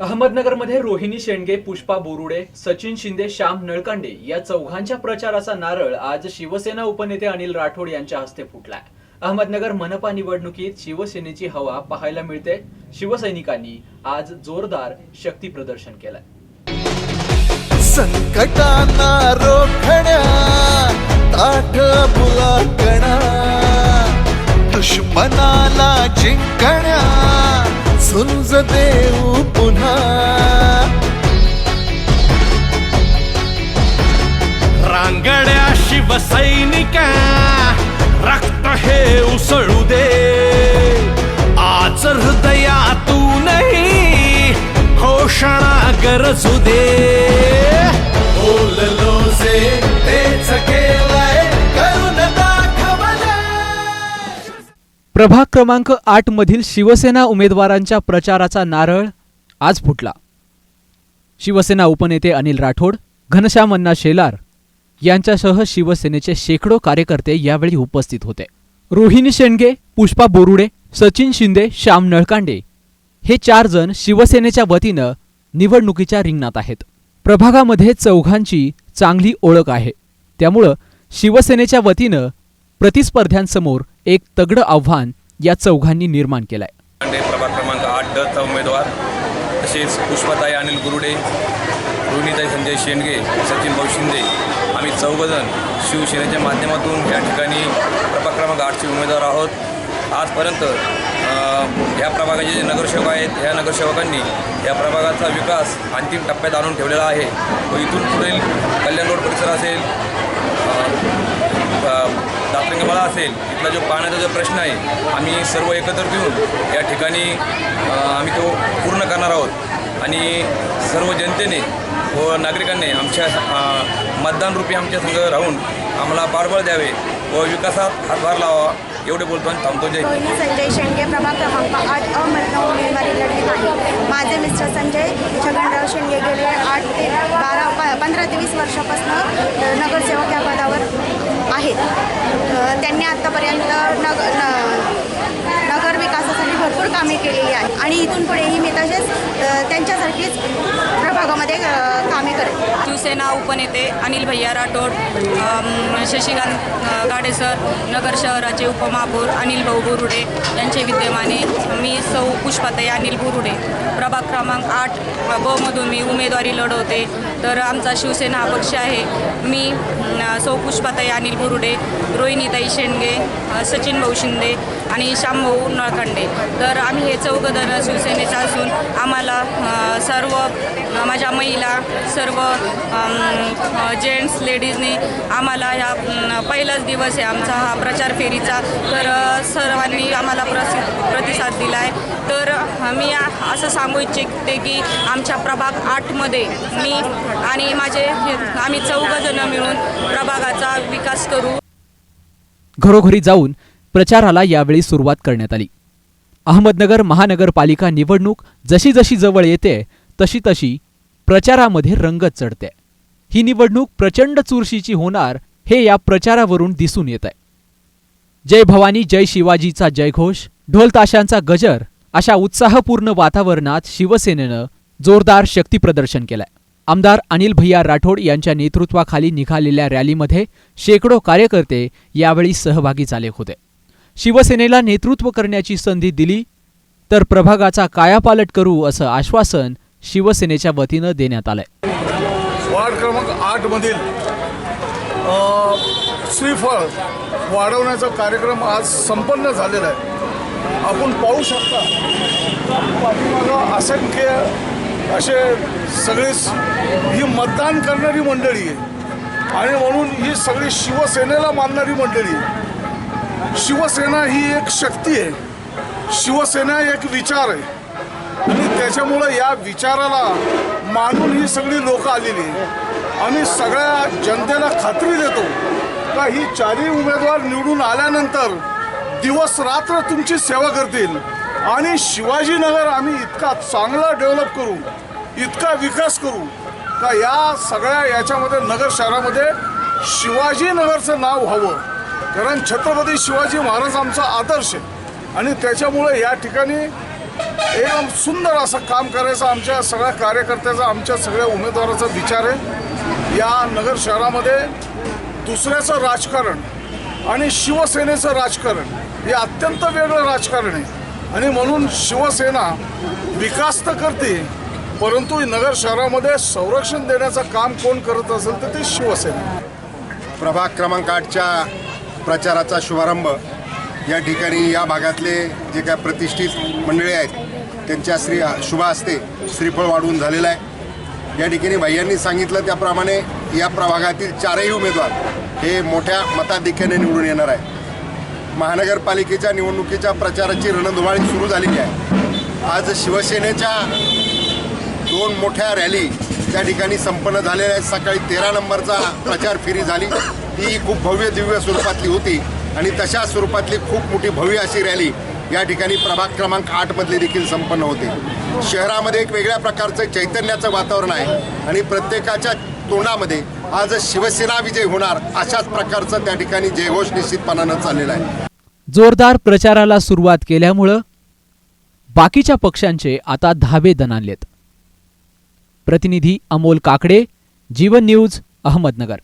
अहमदनगरमध्ये रोहिणी शेंडगे पुष्पा बोरुडे सचिन शिंदे श्याम नळकांडे या चौघांच्या प्रचाराचा नारळ आज शिवसेना उपनेते अनिल राठोड यांच्या हस्ते फुटलाय. अहमदनगर मनपा निवडणुकीत शिवसेनेची हवा पाहायला मिळते. शिवसैनिकांनी आज जोरदार शक्ती प्रदर्शन केलंय. संकटांना रोखण्या दुश्मनाला जिंकण. झुंज देऊ पुन्हा. रांगड्या शिवसैनिका रक्त हे उसळू दे. आज हृदयातूनही घोषणा गरजू दे. बोललो जे प्रभाग क्रमांक आठ मधील शिवसेना उमेदवारांच्या प्रचाराचा नारळ आज फुटला. शिवसेना उपनेते अनिल राठोड घनश्याम अण्णा शेलार यांच्यासह शिवसेनेचे शेकडो कार्यकर्ते यावेळी उपस्थित होते. रोहिणी शेंडगे पुष्पा बोरुडे सचिन शिंदे श्याम नळकांडे हे चार जण शिवसेनेच्या वतीनं निवडणुकीच्या रिंगणात आहेत. प्रभागामध्ये चौघांची चांगली ओळख आहे. त्यामुळं शिवसेनेच्या वतीनं प्रतिस्पर्ध्यांसमोर एक तगडं आव्हान या चौघांनी निर्माण केलंय. प्रभाग क्रमांक आठ डचा उमेदवार. तसेच पुष्पताई अनिल गुरुडे रोहिणीताई संजय शेंडगे सचिन भाऊ शिंदे. आम्ही चौघजण शिवसेनेच्या माध्यमातून या ठिकाणी प्रभाग क्रमांक आठचे उमेदवार आहोत. आजपर्यंत ह्या प्रभागाचे जे नगरसेवक आहेत ह्या नगरसेवकांनी या प्रभागाचा विकास अंतिम टप्प्यात आणून ठेवलेला आहे. व इथून पुढील कल्याण रोड परिसर असेल दातरंगमाळा असेल इथला जो पाण्याचा जो प्रश्न आहे आम्ही सर्व एकत्र घेऊन या ठिकाणी आम्ही तो पूर्ण करणार आहोत. आणि सर्व जनतेने व नागरिकांनी आमच्या मतदानरूपी आमच्या संघ राहून आम्हाला पाठबळ द्यावे व विकासात हातभार लावा एवढे बोलतो आणि थांबतो जय रोहिणी संजय शेंडगे प्रभाग क्रमांक आठ अ मधनं उमेदवारी लढवीत आहे. माझे मिस्टर संजय छगनराव शेंडगे गेले आठ ते बारा प पंधरा ते वीस वर्षापासून नगरसेवक या पदावर आहेत. त्यांनी आत्तापर्यंत नग न नगर विकासासाठी भरपूर कामे केलेली आहेत. आणि इथून पुढेही मी तसेच त्यांच्यासारखीच प्रभागामध्ये कामे करेल शिवसेना उपनेते अनिल भैया राठोड शशिकांत गाडेसर नगर शहराचे उपमहापौर अनिल भाऊ बोरुडे यांचे विद्यमाने मी सौ पुष्पाताई अनिल बोरुडे प्रभाग क्रमांक आठ बमधून मी उमेदवारी लढवते. तर आमचा शिवसेना हा पक्ष आहे. मी सौ पुष्पाताई अनिल बुरुडे रोहिणीताई शेंडगे सचिन भाऊ शिंदे आणि श्यामभाऊ नळखंडे. तर आम्ही हे चौघजण शिवसेनेचा असून आम्हाला सर्व माझ्या महिला सर्व जेंट्स लेडीजनी आम्हाला ह्या पहिलाच दिवस आहे आमचा हा प्रचार फेरीचा. तर सर्वांनी आम्हाला प्रसिद्ध प्रतिसाद दिला आहे तर मी असं सांगू इच्छिते की आमच्या प्रभाग आठमध्ये मी आणि माझे आम्ही चौघजणं मिळून प्रभागाचा विकास करू. घरोघरी जाऊन प्रचाराला यावेळी सुरुवात करण्यात आली. अहमदनगर महानगरपालिका निवडणूक जशी जशी जवळ येते तशी तशी प्रचारामध्ये रंगत चढते. ही निवडणूक प्रचंड चुरशीची होणार हे या प्रचारावरून दिसून येत आहे. जय भवानी जय शिवाजीचा जयघोष ढोल ताशांचा गजर अशा उत्साहपूर्ण वातावरणात शिवसेनेनं जोरदार शक्तीप्रदर्शन केलंय. आमदार अनिल भैया राठोड यांच्या नेतृत्वाखाली निघालेल्या रॅलीमध्ये शेकडो कार्यकर्ते यावेळी सहभागी झाले होते. शिवसेनेला नेतृत्व करण्याची संधी दिली तर प्रभागाचा कायापालट करू असं आश्वासन शिवसेनेच्या वतीनं देण्यात आलंय. वार्ड क्रमांक आठ मधील श्रीफळ वाढवण्याचा कार्यक्रम आज संपन्न झालेला आहे. आपण पाहू शकता पाठीमागं असंख्य असे सगळीच ही मतदान करणारी मंडळी आहे. आणि म्हणून ही सगळी शिवसेनेला मानणारी मंडळी आहे. शिवसेना ही एक शक्ती आहे. शिवसेना एक विचार आहे. आणि त्याच्यामुळं या विचाराला मानून ही सगळी लोकं आलेली आहे. आम्ही सगळ्या जनतेला खात्री देतो का ही चारही उमेदवार निवडून आल्यानंतर दिवस रात्र तुमची सेवा करतील. आणि शिवाजीनगर आम्ही इतका चांगला डेव्हलप करू इतका विकास करू का या सगळ्या याच्यामध्ये नगर शहरामध्ये शिवाजीनगरचं नाव व्हावं कारण छत्रपती शिवाजी महाराज आमचा आदर्श आहे. आणि त्याच्यामुळे या ठिकाणी एकदम सुंदर असं काम करायचं आमच्या सगळ्या कार्यकर्त्याचा आमच्या सगळ्या उमेदवाराचा विचार आहे. या नगर शहरामध्ये दुसऱ्याचं राजकारण आणि शिवसेनेचं राजकारण हे अत्यंत वेगळं राजकारण आहे. आणि म्हणून शिवसेना विकास तर करते परंतु नगर शहरामध्ये संरक्षण देण्याचं काम कोण करत असेल तर ते शिवसेना. प्रभाग क्रमांक आठच्या प्रचाराचा शुभारंभ. या ठिकाणी या भागातले जे काय प्रतिष्ठित मंडळी आहेत त्यांच्या श्री शुभ असते श्रीफळ वाढवून झालेला आहे. या ठिकाणी भैयांनी सांगितलं त्याप्रमाणे या प्रभागातील चारही उमेदवार हे मोठ्या मताधिक्याने निवडून येणार आहे महानगरपालिकेच्या निवडणुकीच्या प्रचाराची रणधुमाळी सुरू झालेली आहे. आज शिवसेनेच्या दोन मोठ्या रॅली त्या ठिकाणी संपन्न झालेल्या आहेत. सकाळी तेरा नंबरचा प्रचार फेरी झाली. ती खूप भव्य दिव्य स्वरूपातली होती आणि तशा स्वरूपातली खूप मोठी भव्य अशी रॅली या ठिकाणी प्रभाग क्रमांक आठमधले देखील संपन्न होते. शहरामध्ये एक वेगळ्या प्रकारचं चैतन्याचं वातावरण आहे आणि प्रत्येकाच्या तोंडामध्ये आज शिवसेना विजय होणार अशाच प्रकारचं त्या ठिकाणी जयघोष निश्चितपणानं चाललेला आहे. जोरदार प्रचाराला सुरुवात केल्यामुळं बाकीच्या पक्षांचे आता धाबे दणाणलेत. प्रतिनिधी अमोल काकडे जीवन न्यूज अहमदनगर.